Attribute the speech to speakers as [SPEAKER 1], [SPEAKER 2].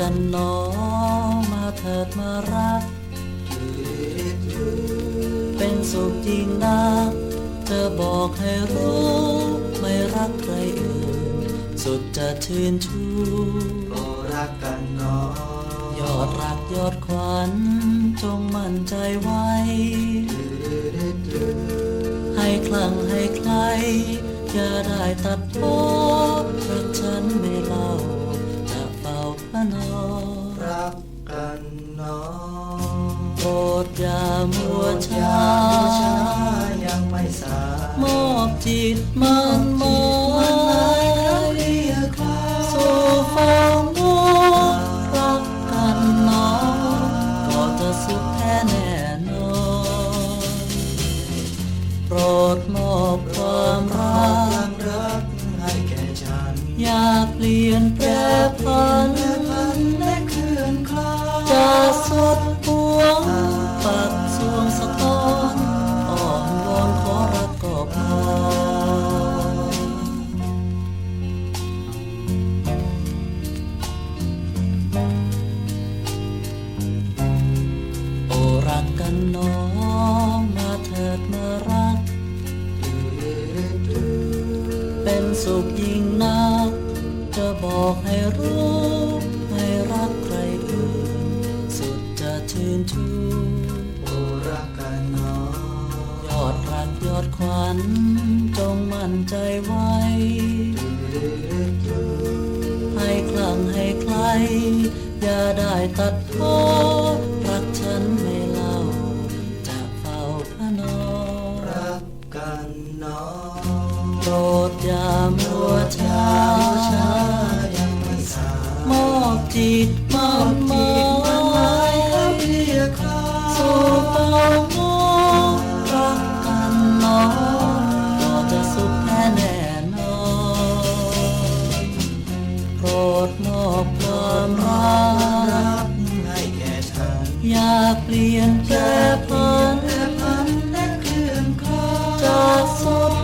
[SPEAKER 1] กันหนอมาเถิดมารัก เป็นสุขจริงนักเธอบอกให้รู้ ไม่รักใครอื่น สุดจะชื่นชู
[SPEAKER 2] โปรดรักกันหนอย
[SPEAKER 1] อดรักยอดขวัญจงมั่นใจไว้ ให้คลั่งให้ใครอย่าได้ตัดพ้อรักฉันไม่ ดอย่ามัวช้า
[SPEAKER 2] ยังไม่สาย
[SPEAKER 1] มอบจิตมันมาย
[SPEAKER 2] เรียกคลา
[SPEAKER 1] สู่ฟังนู้รักกันหนอก็จะสุขแท้แน่นอนโปรดมอบความรัก
[SPEAKER 2] ให้แก่ฉัน
[SPEAKER 1] อย่าเปลี่ยนแปรพั กันน้องมาเถิดมารัก เป็นสุขยิ่งนัก จะบอกให้รู้ให้รักใครอื่นสุดจะชื่นชู
[SPEAKER 2] โปรดรักกันหนองย
[SPEAKER 1] อดรักยอดขวัญจงมั่นใจไว้ให้คลั่งให้ใครอย่าได้ตัดพ้อ ชามอบจิตมอบจิตมันหมาย
[SPEAKER 2] ครับเพียครา
[SPEAKER 1] สู่เป้าหมรักกันนอนเราจะสุขแท้แน่นอนโปรดมอบความรัก
[SPEAKER 2] ให้แก่ฉัน
[SPEAKER 1] อย่าเปลี่ยนแปลผั
[SPEAKER 2] นและเคลื่อนคลาจาก
[SPEAKER 1] สุข